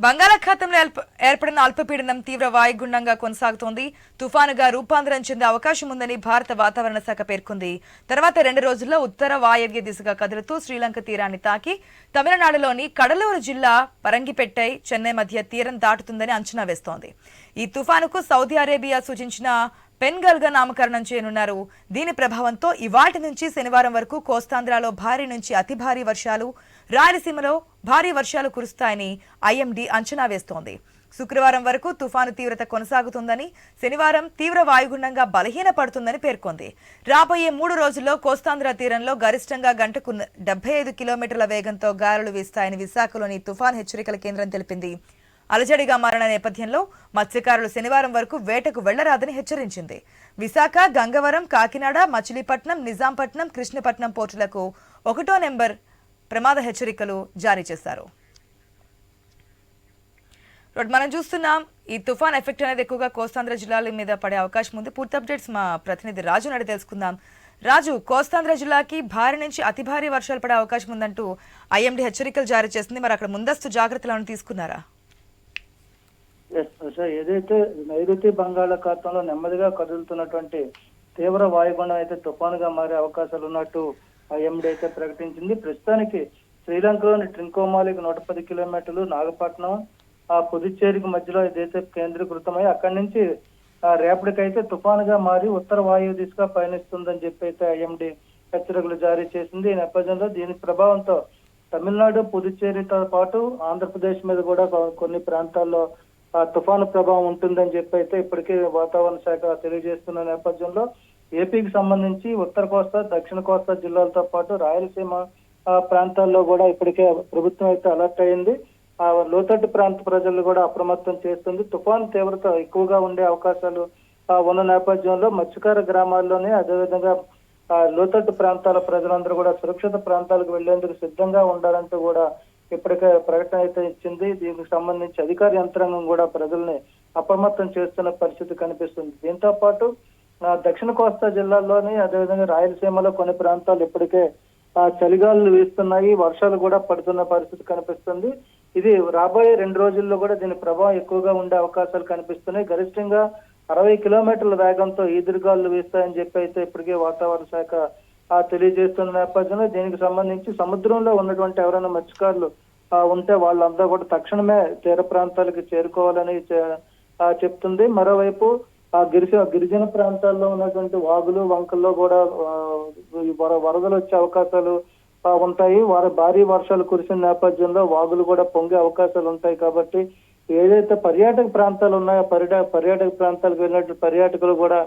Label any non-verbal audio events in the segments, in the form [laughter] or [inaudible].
బంగాళాఖాతంలో ఏర్ప- ఏర్పడిన అల్పపీడనం తీవ్ర వాయుగుండంగా కొనసాగుతోంది. తుఫానుగా రూపాంతరం చెందే అవకాశం ఉందని భారత వాతావరణ శాఖ పేర్కొంది. తర్వాత రెండు రోజుల్లో ఉత్తర వాయవ్య దిశగా కదులుతూ శ్రీలంక తీరాన్ని తాకి తమిళనాడులోని కడలూరు జిల్లా పరంగిపెట్టై చెన్నై మధ్య తీరం దాటుతుందని అంచనా వేస్తోంది. ఈ తుఫానుకు సౌదీ అరేబియా సూచించిన పెన్గల్గా నామకరణం చేయనున్నారు. దీని ప్రభావంతో ఇవాటి నుంచి శనివారం వరకు కోస్తాంధ్రలో భారీ నుంచి అతి భారీ వర్షాలు రాయలసీమలో భారీ వర్షాలు కురుస్తాయని ఐఎండీ అంచనా వేస్తోంది. శుక్రవారం వరకు తుఫాను తీవ్రత కొనసాగుతుందని శనివారం తీవ్ర వాయుగుండంగా బలహీనపడుతుందని పేర్కొంది. రాబోయే మూడు రోజుల్లో కోస్తాంధ్ర తీరంలో గరిష్టంగా గంటకు డెబ్బై ఐదు కిలోమీటర్ల వేగంతో గాలులు వీస్తాయని విశాఖలోని తుఫాన్ హెచ్చరికల కేంద్రం తెలిపింది. అలజడిగా మారిన నేపథ్యంలో మత్స్యకారులు శనివారం వరకు వేటకు వెళ్ళరాదని హెచ్చరించింది. విశాఖ గంగవరం కాకినాడ మచిలీపట్నం నిజాంపట్నం కృష్ణపట్నం పోర్టులకు ఒకటో నెంబర్ ప్రమాద హెచ్చరికలు జారీ చేశారు. మనం చూస్తున్నాం ఈ తుఫాన్ ఎఫెక్ట్ అనేది ఎక్కువగా కోస్తాంధ్ర జిల్లాల మీద పడే అవకాశం ఉంది. పూర్తి అప్డేట్స్ మా ప్రతినిధి రాజు నడి తెలుసుకుందాం. రాజు కోస్తాంధ్ర జిల్లాకి భారీ నుంచి అతి భారీ వర్షాలు పడే అవకాశం ఉందంటూ ఐఎండి హెచ్చరికలు జారీ చేసింది. మరి అక్కడ ముందస్తు జాగ్రత్తలను తీసుకున్నారా? ఎస్ ఏదైతే నైరుతి బంగాళాఖాతంలో నెమ్మదిగా కదులుతున్నటువంటి తీవ్ర వాయుగుండం అయితే తుఫానుగా మారే అవకాశాలు ఉన్నట్టు ఐఎండీ అయితే ప్రకటించింది. ప్రస్తుతానికి శ్రీలంకలోని ట్రింకోమాలికి నూట పది కిలోమీటర్లు నాగపట్నం ఆ పుదుచ్చేరికి మధ్యలో ఇదైతే కేంద్రీకృతమై అక్కడి నుంచి ఆ రేపటికైతే తుఫానుగా మారి ఉత్తర వాయువు దిశగా పయనిస్తుందని చెప్పి అయితే ఐఎండీ హెచ్చరికలు జారీ చేసింది. ఈ నేపథ్యంలో దీని ప్రభావంతో తమిళనాడు పుదుచ్చేరితో పాటు ఆంధ్రప్రదేశ్ మీద కూడా కొన్ని ప్రాంతాల్లో తుఫాను ప్రభావం ఉంటుందని చెప్పి అయితే ఇప్పటికే వాతావరణ శాఖ తెలియజేస్తున్న నేపథ్యంలో ఏపీకి సంబంధించి ఉత్తర కోస్తా దక్షిణ కోస్తా జిల్లాలతో పాటు రాయలసీమ ప్రాంతాల్లో కూడా ఇప్పటికే ప్రభుత్వం అయితే అలర్ట్ అయింది. ఆ లోతట్టు ప్రాంత ప్రజలు కూడా అప్రమత్తం చేస్తుంది. తుఫాను తీవ్రత ఎక్కువగా ఉండే అవకాశాలు ఉన్న నేపథ్యంలో మత్స్యకార గ్రామాల్లోనే అదేవిధంగా ఆ, లోతట్టు ప్రాంతాల ప్రజలందరూ కూడా సురక్షిత ప్రాంతాలకు వెళ్ళేందుకు సిద్ధంగా ఉండాలంటూ కూడా ఇప్పటికే ప్రకటన అయితే ఇచ్చింది. దీనికి సంబంధించి అధికార యంత్రాంగం కూడా ప్రజల్ని అప్రమత్తం చేస్తున్న పరిస్థితి కనిపిస్తుంది. దీంతో పాటు దక్షిణ కోస్తా జిల్లాల్లోని అదేవిధంగా రాయలసీమలో కొన్ని ప్రాంతాలు ఇప్పటికే చలిగాలు వీస్తున్నాయి. వర్షాలు కూడా పడుతున్న పరిస్థితి కనిపిస్తుంది. ఇది రాబోయే రెండు రోజుల్లో కూడా దీని ప్రభావం ఎక్కువగా ఉండే అవకాశాలు కనిపిస్తున్నాయి. గరిష్టంగా అరవై కిలోమీటర్ల వేగంతో ఈదురుగాలు వీస్తాయని చెప్పి అయితే ఇప్పటికే వాతావరణ శాఖ తెలియజేస్తున్న నేపథ్యంలో దీనికి సంబంధించి సముద్రంలో ఉన్నటువంటి ఎవరైనా మత్స్యకారులు ఉంటే వాళ్ళందరూ కూడా తక్షణమే తీర ప్రాంతాలకు చేరుకోవాలని చెప్తుంది. మరోవైపు ఆ గిరిజ గిరిజన ప్రాంతాల్లో ఉన్నటువంటి వాగులు వంకల్లో కూడా వర- వరదలు వచ్చే అవకాశాలు ఉంటాయి. వారి భారీ వర్షాలు కురిసిన నేపథ్యంలో వాగులు కూడా పొంగే అవకాశాలు ఉంటాయి కాబట్టి ఏదైతే పర్యాటక ప్రాంతాలు ఉన్నాయో పర్యాటక పర్యాటక ప్రాంతాలకు వెళ్ళినట్టు పర్యాటకులు కూడా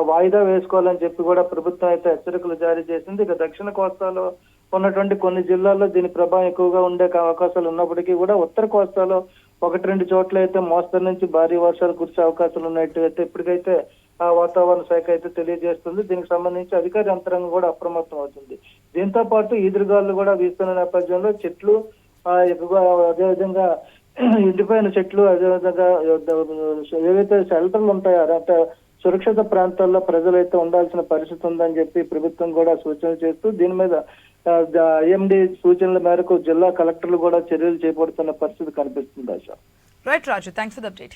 వాయిదా వేసుకోవాలని చెప్పి కూడా ప్రభుత్వం అయితే హెచ్చరికలు జారీ చేసింది. ఇక దక్షిణ కోస్తాలో ఉన్నటువంటి కొన్ని జిల్లాల్లో దీని ప్రభావం ఎక్కువగా ఉండే అవకాశాలు ఉన్నప్పటికీ కూడా ఉత్తర కోస్తాలో ఒకటి రెండు చోట్ల అయితే మోస్తరు నుంచి భారీ వర్షాలు కురిసే అవకాశాలు ఉన్నట్టు అయితే ఇప్పటికైతే ఆ వాతావరణ శాఖ అయితే తెలియజేస్తుంది. దీనికి సంబంధించి అధికార యంత్రాంగం కూడా అప్రమత్తం అవుతుంది. దీంతో పాటు ఈదురుగాలు కూడా వీస్తున్న నేపథ్యంలో చెట్లు ఆ, అదేవిధంగా [clears throat] ఎండిపోయిన చెట్లు అదేవిధంగా ఏవైతే షెల్టర్లు ఉంటాయో అంటే సురక్షిత ప్రాంతాల్లో ప్రజలైతే ఉండాల్సిన పరిస్థితి ఉందని చెప్పి ప్రభుత్వం కూడా సూచనలు చేస్తూ దీని మీద ఎండి సూచనల మేరకు జిల్లా కలెక్టర్లు కూడా చర్యలు చేపడుతున్న పరిస్థితి కనిపిస్తుంది ఆశ. Right Raju thanks for update